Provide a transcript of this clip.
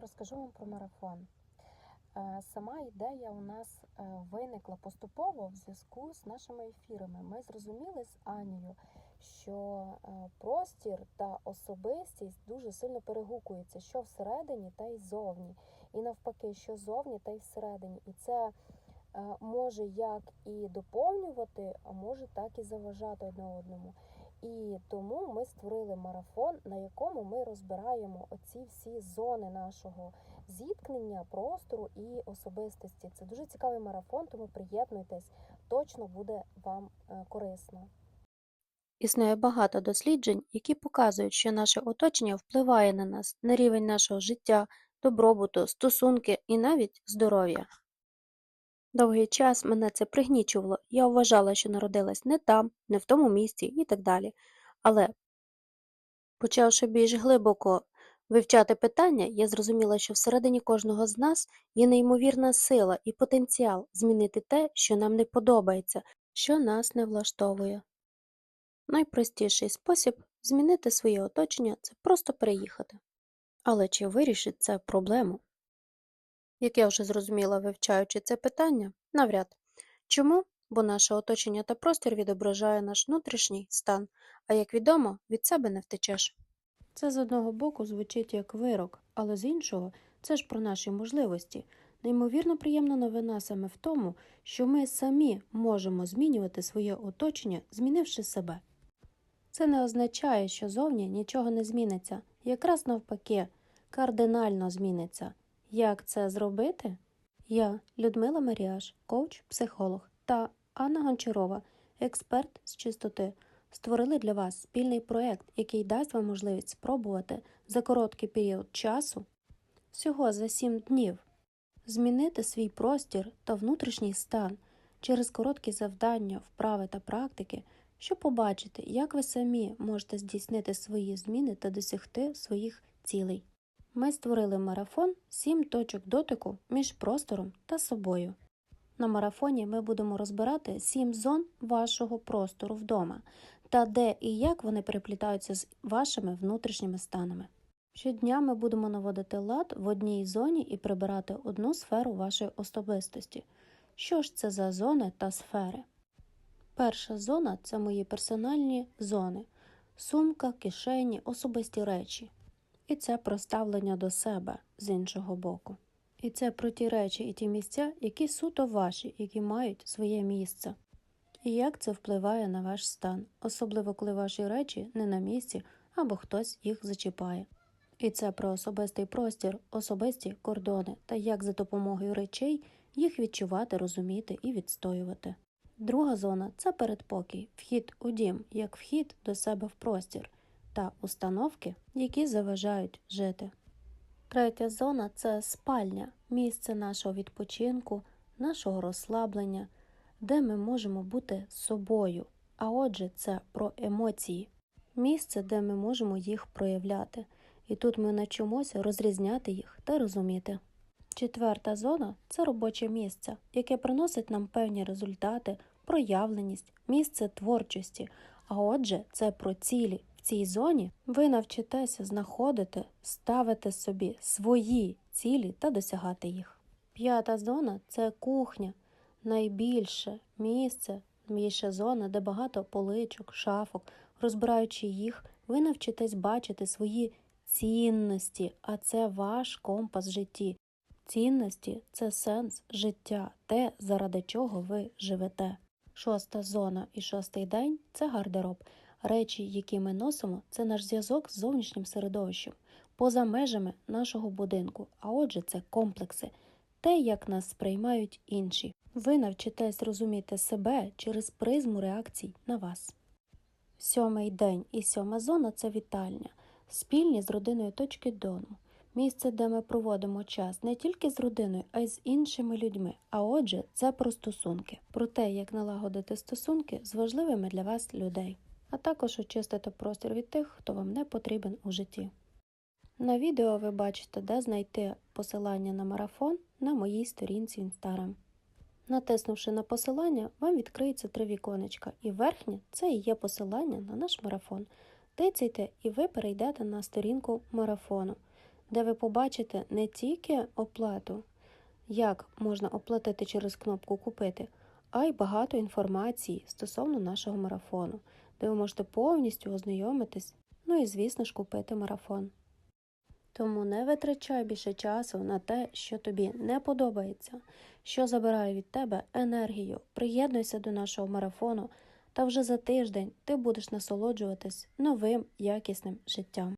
розкажу вам про марафон. Е, Сама ідея у нас е, виникла поступово в зв'язку з нашими ефірами. Ми зрозуміли з Анією, що е, простір та особистість дуже сильно перегукуються, що всередині, та й зовні. І навпаки, що зовні, та й всередині. І це може як і доповнювати, а може так і заважати одне одному. І тому ми створили марафон, на якому ми розбираємо оці всі зони нашого зіткнення, простору і особистості. Це дуже цікавий марафон, тому приєднуйтесь, точно буде вам е, корисно. Існує багато досліджень, які показують, що наше оточення впливає на нас, на рівень нашого життя, добробуту, стосунки і навіть здоров'я. Довгий час мене це пригнічувало, я вважала, що народилась не там, не в тому місці і так далі. Але, почавши більш глибоко вивчати питання, я зрозуміла, що всередині кожного з нас є неймовірна сила і потенціал змінити те, що нам не подобається, що нас не влаштовує. Найпростіший спосіб змінити своє оточення це просто переїхати. Але чи вирішить це проблему? Як я вже зрозуміла, вивчаючи це питання, навряд. Чому? Бо наше оточення та простір відображає наш внутрішній стан, а як відомо, від себе не втечеш. Це з одного боку звучить як вирок, але з іншого це ж про наші можливості. Неймовірно приємна новина саме в тому, що ми самі можемо змінювати своє оточення, змінивши себе. Це не означає, що зовні нічого не зміниться, якраз навпаки, кардинально зміниться. Як це зробити? Я, Людмила Маріаш, коуч, психолог та Анна Гончарова, експерт з чистоти, створили для вас спільний проєкт, який дасть вам можливість спробувати за короткий період часу, всього за 7 днів, змінити свій простір та внутрішній стан через короткі завдання, вправи та практики, щоб побачити, як ви самі можете здійснити свої зміни та досягти своїх цілей. Ми створили марафон «7 точок дотику між простором та собою. На марафоні ми будемо розбирати 7 зон вашого простору вдома та де і як вони переплітаються з вашими внутрішніми станами. Щодня ми будемо наводити лад в одній зоні і прибирати одну сферу вашої особистості. Що ж це за зони та сфери? Перша зона це мої персональні зони: сумка, кишені, особисті речі. І це про ставлення до себе з іншого боку. І це про ті речі і ті місця, які суто ваші, які мають своє місце. І як це впливає на ваш стан, особливо коли ваші речі не на місці або хтось їх зачіпає. І це про особистий простір, особисті кордони та як за допомогою речей їх відчувати, розуміти і відстоювати. Друга зона це передпокій, вхід у дім, як вхід до себе в простір та установки, які заважають жити. Третя зона це спальня, місце нашого відпочинку, нашого розслаблення, де ми можемо бути собою. А отже, це про емоції, місце, де ми можемо їх проявляти. І тут ми навчимося розрізняти їх та розуміти. Четверта зона це робоче місце, яке приносить нам певні результати, проявленість, місце творчості. А отже, це про цілі. Цій зоні ви навчитеся знаходити, ставити собі свої цілі та досягати їх. П'ята зона це кухня, найбільше місце, більша зона, де багато поличок, шафок. Розбираючи їх, ви навчитесь бачити свої цінності, а це ваш компас житті. Цінності це сенс життя, те, заради чого ви живете. Шоста зона і шостий день це гардероб. Речі, які ми носимо, це наш зв'язок з зовнішнім середовищем, поза межами нашого будинку, а отже, це комплекси, те, як нас сприймають інші. Ви навчитесь розуміти себе через призму реакцій на вас. Сьомий день і сьома зона це вітальня, спільні з родиною точки дому, місце, де ми проводимо час не тільки з родиною, а й з іншими людьми. А отже, це про стосунки, про те, як налагодити стосунки з важливими для вас людей, а також очистити простір від тих, хто вам не потрібен у житті. На відео ви бачите, де знайти посилання на марафон на моїй сторінці Instagram. Натиснувши на посилання, вам відкриється три віконечка, і верхнє це і є посилання на наш марафон. Тицяйте, і ви перейдете на сторінку марафону, де ви побачите не тільки оплату, як можна оплатити через кнопку Купити, а й багато інформації стосовно нашого марафону, де ви можете повністю ознайомитись, ну і, звісно ж, купити марафон. Тому не витрачай більше часу на те, що тобі не подобається, що забирає від тебе енергію. Приєднуйся до нашого марафону, та вже за тиждень ти будеш насолоджуватись новим якісним життям.